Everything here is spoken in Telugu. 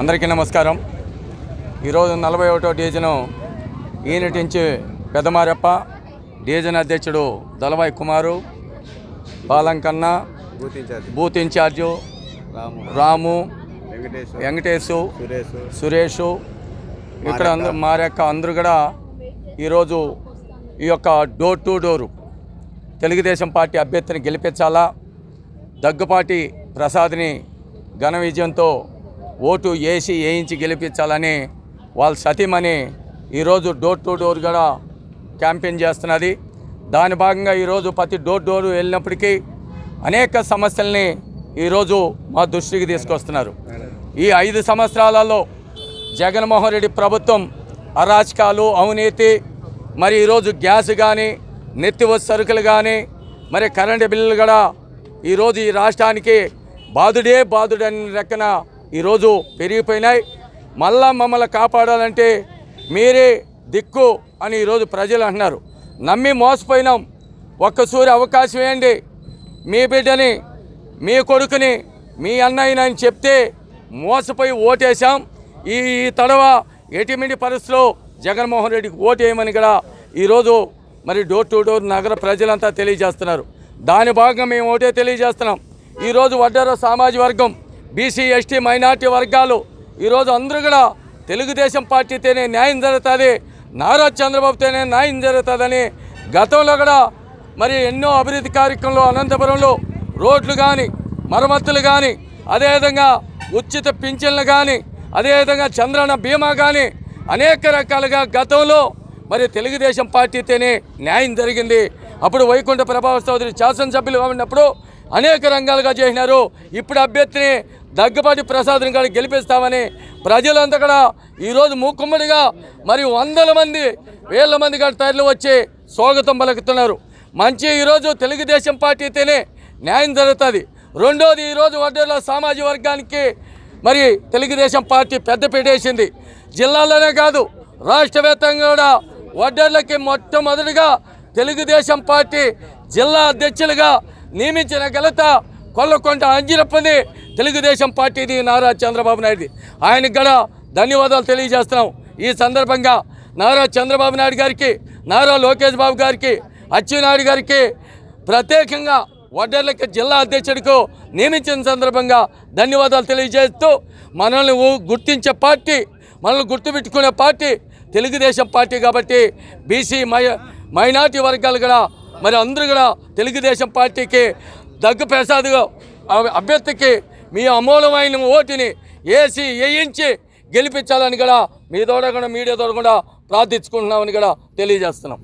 అందరికీ నమస్కారం. ఈరోజు నలభై ఒకటో డివిజను ఈనటి నుంచి పెదమారెప్ప డివిజన్ అధ్యక్షుడు దళవాయి కుమారు బాలంకన్న బూత్ ఇన్ఛార్జ్. రాము. వెంకటేశు. సురేష్ ఇక్కడ అందరూ మారెక్క అందరూ కూడా ఈరోజు ఈ యొక్క door to door Telugu Desam party అభ్యర్థిని గెలిపించాలా దగ్గుపాటి ప్రసాద్ని ఘన విజయంతో ఓటు వేసి వేయించి గెలిపించాలని వాళ్ళ సతీమణి ఈరోజు డోర్ టు డోర్ కూడా క్యాంపెయిన్ చేస్తున్నది. దాని భాగంగా ఈరోజు ప్రతి డోర్ డోర్ వెళ్ళినప్పటికీ అనేక సమస్యల్ని ఈరోజు మా దృష్టికి తీసుకొస్తున్నారు. ఈ ఐదు సంవత్సరాలలో జగన్మోహన్ రెడ్డి ప్రభుత్వం అరాచకాలు అవినీతి మరి ఈరోజు గ్యాస్ కానీ నెత్తివస్తు సరుకులు కానీ మరి కరెంటు బిల్లులు కూడా ఈరోజు ఈ రాష్ట్రానికి బాధుడే బాధుడని లెక్కన ఈరోజు పెరిగిపోయినాయి. మళ్ళా మమ్మల్ని కాపాడాలంటే మీరే దిక్కు అని ఈరోజు ప్రజలు అంటున్నారు. నమ్మి మోసపోయినాం. ఒక్కసూరి అవకాశం వేయండి మీ బిడ్డని మీ కొడుకుని మీ అన్నయ్యని చెప్తే మోసపోయి ఓటేశాం. ఈ తడవ ఎటిమిడి పరిస్థితిలో జగన్మోహన్ రెడ్డికి ఓటు వేయమని కూడా ఈరోజు మరి డోర్ టు డోర్ నగర ప్రజలంతా తెలియజేస్తున్నారు. దాని భాగంగా మేము ఓటే తెలియజేస్తున్నాం. ఈరోజు వడ్డార సామాజిక వర్గం బీసీ ఎస్టీ మైనార్టీ వర్గాలు ఈరోజు అందరూ కూడా తెలుగుదేశం పార్టీతోనే న్యాయం జరుగుతుంది నారా చంద్రబాబుతోనే న్యాయం జరుగుతుందని గతంలో కూడా మరి ఎన్నో అభివృద్ధి కార్యక్రమంలో అనంతపురంలో రోడ్లు కానీ మరమ్మతులు కానీ అదేవిధంగా ఉచిత పింఛన్లు కానీ అదేవిధంగా చంద్రన్న బీమా కానీ అనేక రకాలుగా గతంలో మరి తెలుగుదేశం పార్టీతోనే న్యాయం జరిగింది. అప్పుడు వైకుంఠ ప్రభావ చౌదరి శాసనసభ్యులుగా ఉన్నప్పుడు అనేక రంగాలుగా చేసినారు. ఇప్పుడు అభ్యర్థిని దగ్గపాటి ప్రసాద్ని కూడా గెలిపిస్తామని ప్రజలంతా కూడా ఈరోజు మూకుమ్మడిగా మరి వందల మంది వేల మంది కూడా తరలి వచ్చి స్వాగతం పలుకుతున్నారు. మంచి ఈరోజు తెలుగుదేశం పార్టీ అయితేనే న్యాయం జరుగుతుంది. రెండోది ఈరోజు వడ్డేర్ల సామాజిక వర్గానికి మరి తెలుగుదేశం పార్టీ పెద్ద జిల్లాలోనే కాదు రాష్ట్రవ్యాప్తంగా కూడా వడ్డర్లకి మొట్టమొదటిగా తెలుగుదేశం పార్టీ జిల్లా అధ్యక్షులుగా నియమించిన ఘనత కొల్లకొండ అంజిరప్పని తెలుగుదేశం పార్టీది నారా చంద్రబాబు నాయుడుది. ఆయనకు కూడా ధన్యవాదాలు తెలియజేస్తున్నాం. ఈ సందర్భంగా నారా చంద్రబాబు నాయుడు గారికి నారా లోకేష్ బాబు గారికి అచ్చెన్నాయుడు గారికి ప్రత్యేకంగా వడ్డర్లకి జిల్లా అధ్యక్షుడికి నియమించిన సందర్భంగా ధన్యవాదాలు తెలియజేస్తూ మనల్ని గుర్తించే పార్టీ మనల్ని గుర్తుపెట్టుకునే పార్టీ తెలుగుదేశం పార్టీ కాబట్టి బీసీ మై మైనార్టీ వర్గాలు కూడా మరి అందరూ కూడా తెలుగుదేశం పార్టీకి దగ్గు ప్రసాద్ అభ్యర్థికి మీ అమూలమైన ఓటుని వేసి వేయించి గెలిపించాలని కూడా మీ తోడ కూడా మీడియా తోడ కూడా ప్రార్థించుకుంటున్నామని కూడా తెలియజేస్తున్నాం.